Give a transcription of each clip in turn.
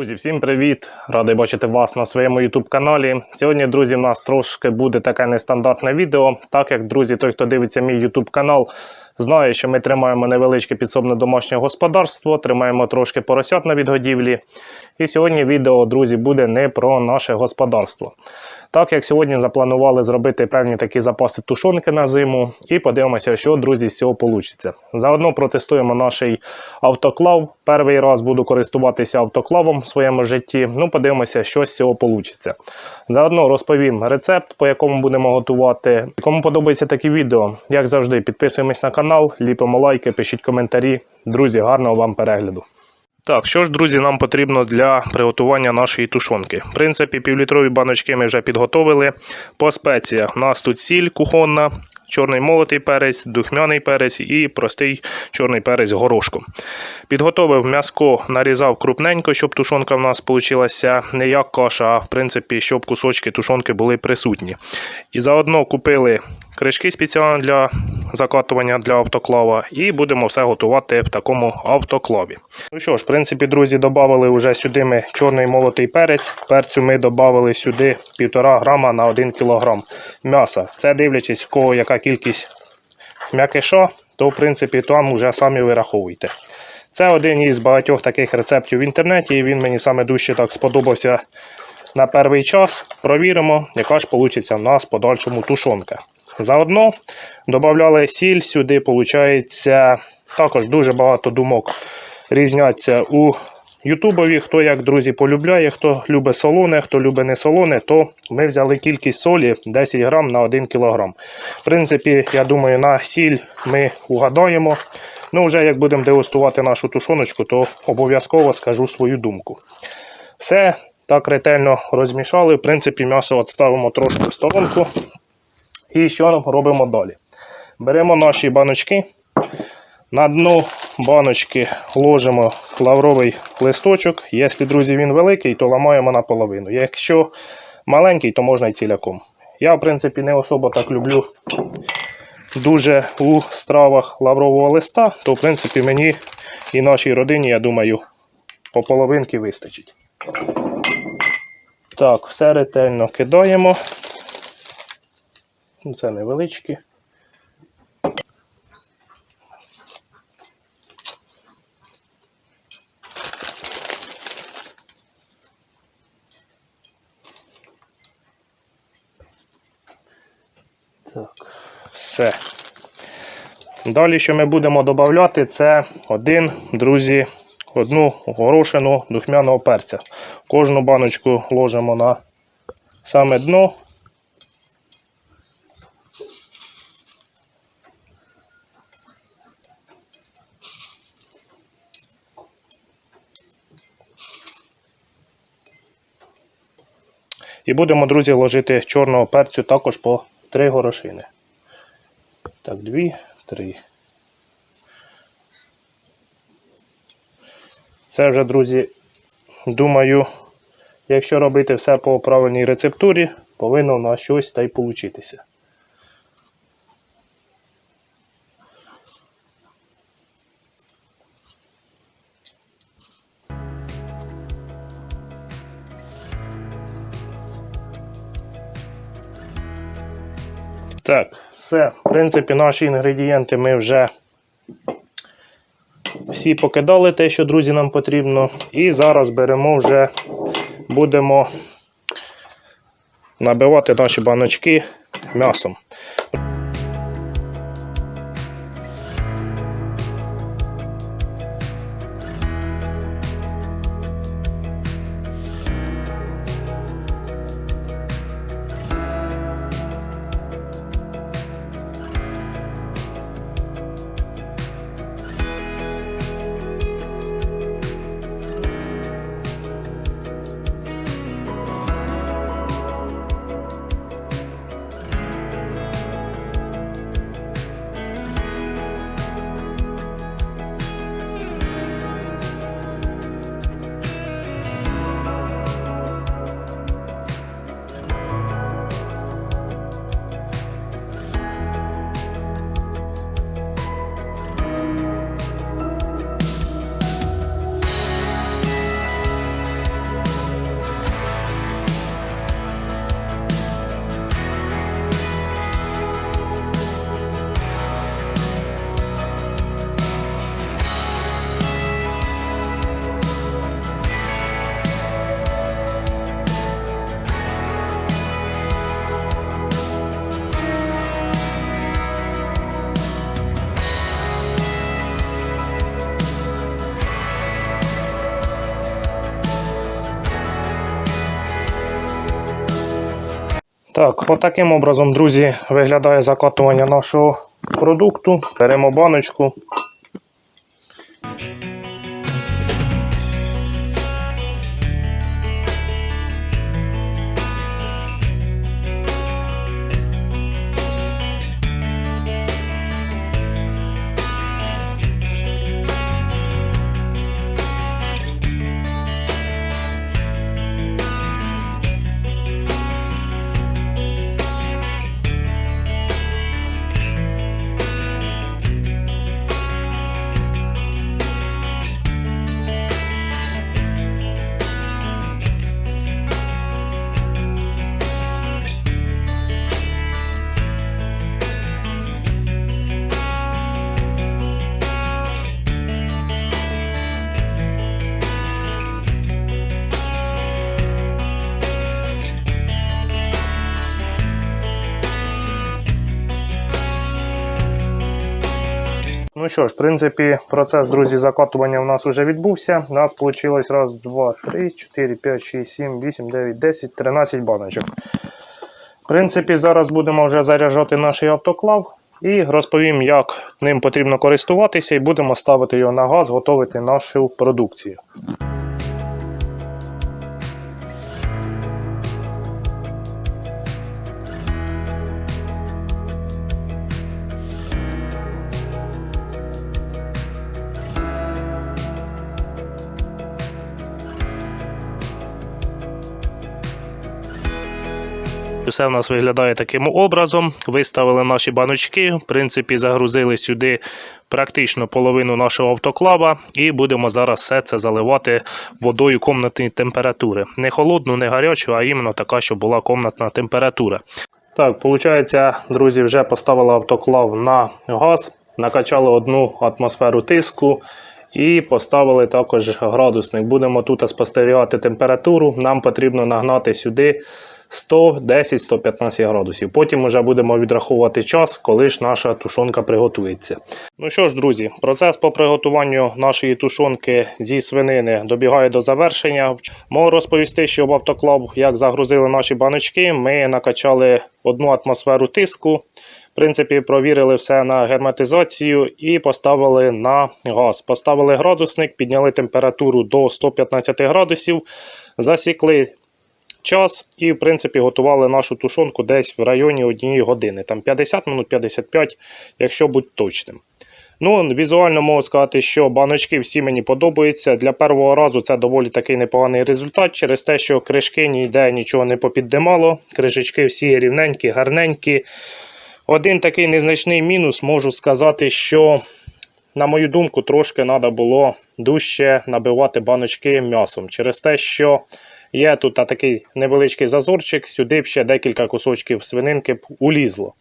Друзі, всім привіт! Радий бачити вас на своєму YouTube каналі. Сьогодні, друзі, в нас трошки буде таке нестандартне відео. Так як, друзі, той, хто дивиться мій YouTube канал, знає, що ми тримаємо невеличке підсобне домашнє господарство, тримаємо трошки поросят на відгодівлі. І сьогодні відео, друзі, буде не про наше господарство. Так як сьогодні запланували зробити певні такі запаси тушонки на зиму, і подивимося, що, друзі, з цього вийде. Заодно протестуємо наш автоклав. Перший раз буду користуватися автоклавом в своєму житті. Ну, подивимося, що з цього вийде. Заодно розповім рецепт, по якому будемо готувати. Кому подобається такі відео, як завжди, підписуємось на канал, ліпимо лайки, пишіть коментарі. Друзі, гарного вам перегляду! Так, що ж, друзі, нам потрібно для приготування нашої тушонки. В принципі, півлітрові баночки ми вже підготовили. По спеціях у нас тут сіль кухонна, чорний молотий перець, духмяний перець і простий чорний перець горошком. Підготовив м'яско, нарізав крупненько, щоб тушонка в нас вийшла не як каша, а в принципі, щоб кусочки тушонки були присутні. І заодно купили кришки спеціально для закатування для автоклава, і будемо все готувати в такому автоклаві. Ну що ж, в принципі, друзі, додали вже сюди ми чорний молотий перець. Перцю ми додали сюди 1,5 грама на 1 кг м'яса. Це дивлячись, в кого яка кількість м'якиша, то в принципі там вже самі вираховуйте. Це один із багатьох таких рецептів в інтернеті, і він мені саме дужче так сподобався на перший час. Провіримо, яка ж вийде в нас в подальшому тушонка. Заодно додавали сіль сюди, виходить, також дуже багато думок різняться у Ютубові. Хто як, друзі, полюбляє, хто любить солоне, хто любить не солоне, то ми взяли кількість солі 10 грам на 1 кг. В принципі, я думаю, на сіль ми угадаємо. Ну, вже як будемо дегустувати нашу тушоночку, то обов'язково скажу свою думку. Все так ретельно розмішали. В принципі, м'ясо відставимо трошки в сторонку. І що робимо далі? Беремо наші баночки. На дно баночки ложимо лавровий листочок. Якщо, друзі, він великий, то ламаємо наполовину. Якщо маленький, то можна і ціляком. Я, в принципі, не особо так люблю дуже у стравах лаврового листа, то, в принципі, мені і нашій родині, я думаю, по половинки вистачить. Так, все ретельно кидаємо. Ну, Це невеличкі. Так, все. Далі, що ми будемо додати, це один, друзі, одну горошину духмяного перця. Кожну баночку ложимо на саме дно. І будемо, друзі, ложити чорного перцю також по 3 горошини. Так, 2, 3. Це вже, друзі, думаю, якщо робити все по правильній рецептурі, повинно на щось та й получитися. Так, все. В принципі, наші інгредієнти ми вже всі покидали те, що, друзі, нам потрібно. І зараз беремо вже, будемо набивати наші баночки м'ясом. Так, отаким образом, друзі, виглядає закатування нашого продукту. Беремо баночку. Що ж, в принципі, процес, друзі, закатування у нас вже відбувся. У нас вийшло раз, два, три, чотири, п'ять, шість, сім, вісім, дев'ять, десять, тринадцять баночок. В принципі, зараз будемо вже заряджати наш автоклав і розповім, як ним потрібно користуватися, і будемо ставити його на газ, готувати нашу продукцію. Все в нас виглядає таким образом. Виставили наші баночки, в принципі, загрузили сюди практично половину нашого автоклава і будемо зараз все це заливати водою комнатної температури. Не холодну, не гарячу, а іменно така, щоб була комнатна температура. Так, виходить, друзі, вже поставили автоклав на газ, накачали одну атмосферу тиску. І поставили також градусник. Будемо тут спостерігати температуру. Нам потрібно нагнати сюди 110-115 градусів. Потім вже будемо відраховувати час, коли ж наша тушонка приготується. Ну що ж, друзі, процес по приготуванню нашої тушонки зі свинини добігає до завершення. Можу розповісти, що в автоклав, як загрузили наші баночки, ми накачали одну атмосферу тиску. В принципі, провірили все на герметизацію і поставили на газ. Поставили градусник, підняли температуру до 115 градусів, засікли час і, в принципі, готували нашу тушонку десь в районі однієї години. Там 50 минут, 55, якщо бути точним. Ну, візуально можу сказати, що баночки всі мені подобаються. Для першого разу це доволі такий непоганий результат, через те, що кришки ніде нічого не попіддимало. Кришечки всі рівненькі, гарненькі. Один такий незначний мінус, можу сказати, що, на мою думку, трошки треба було дужче набивати баночки м'ясом. Через те, що є тут такий невеличкий зазорчик, сюди б ще декілька кусочків свининки б улізло.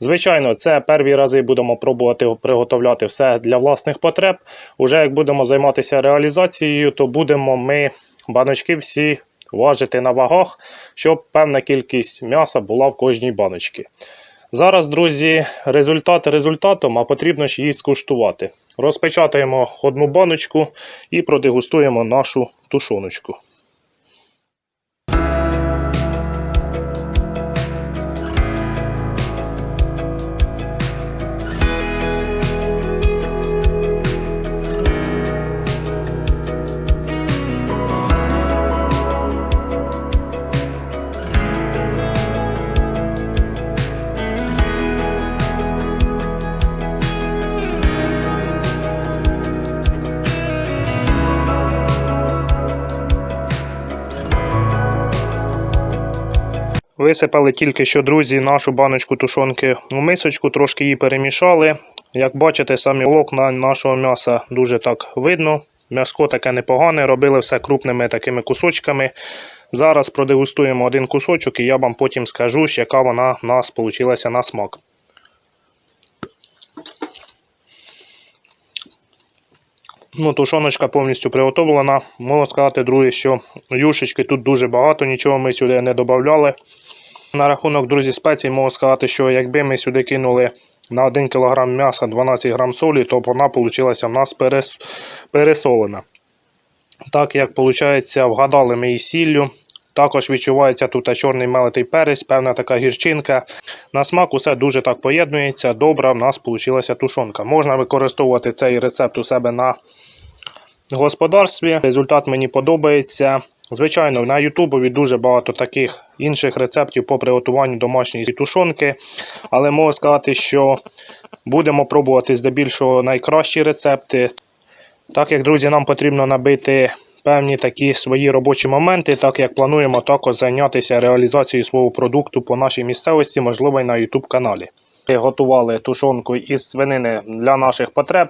Звичайно, це перві рази будемо пробувати приготовляти все для власних потреб. Уже як будемо займатися реалізацією, то будемо ми баночки всі важити на вагах, щоб певна кількість м'яса була в кожній баночці. Зараз, друзі, результат результатом, а потрібно ж її скуштувати. Розпечатаємо одну баночку і продегустуємо нашу тушоночку. Висипали тільки що, друзі, нашу баночку тушонки у мисочку, трошки її перемішали. Як бачите, самі волокна нашого м'яса дуже так видно. М'яско таке непогане, робили все крупними такими кусочками. Зараз продегустуємо один кусочок і я вам потім скажу, яка вона в нас вийшла на смак. Ну, Тушоночка повністю приготовлена. Можу сказати, друзі, що юшечки тут дуже багато, нічого ми сюди не додавали. На рахунок, друзі, спецій можу сказати, що якби ми сюди кинули на 1 кг м'яса 12 г солі, то вона вийшла в нас перес... пересолена. Так як виходить, вгадали ми її сіллю, Також відчувається тут чорний мелитий перець, певна така гірчинка. На смак усе дуже так поєднується. Добра в нас вийшла тушонка. Можна використовувати цей рецепт у себе на господарстві. Результат мені подобається. Звичайно, на Ютубові дуже багато таких інших рецептів по приготуванню домашньої тушонки. Але можу сказати, що будемо пробувати здебільшого найкращі рецепти. Так як, друзі, нам потрібно набити певні такі свої робочі моменти, так як плануємо також зайнятися реалізацією свого продукту по нашій місцевості, можливо, і на YouTube каналі. Готували тушонку із свинини для наших потреб.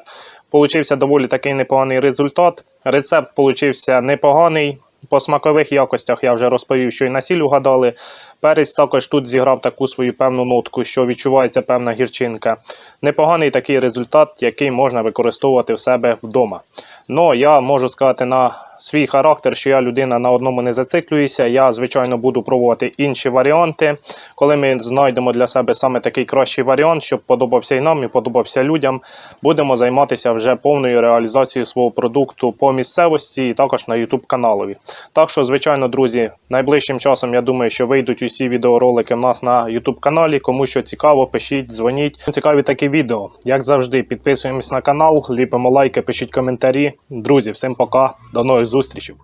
Получився доволі такий непоганий результат. Рецепт получився непоганий. По смакових якостях я вже розповів, що і на сіль угадали. Перець також тут зіграв таку свою певну нотку, що відчувається певна гірчинка. Непоганий такий результат, який можна використовувати в себе вдома. Ну, я можу сказати на свій характер, що я людина на одному не зациклююся. Я, звичайно, буду пробувати інші варіанти. Коли ми знайдемо для себе саме такий кращий варіант, щоб подобався і нам, і подобався людям, будемо займатися вже повною реалізацією свого продукту по місцевості і також на YouTube каналові. Так що, звичайно, друзі, найближчим часом я думаю, що вийдуть усі відеоролики в нас на YouTube каналі. Кому що цікаво, пишіть, дзвоніть. Цікаві такі відео. Як завжди, підписуємось на канал, ліпимо лайки, пишіть коментарі. Друзі, всім пока, до нових зустрічей.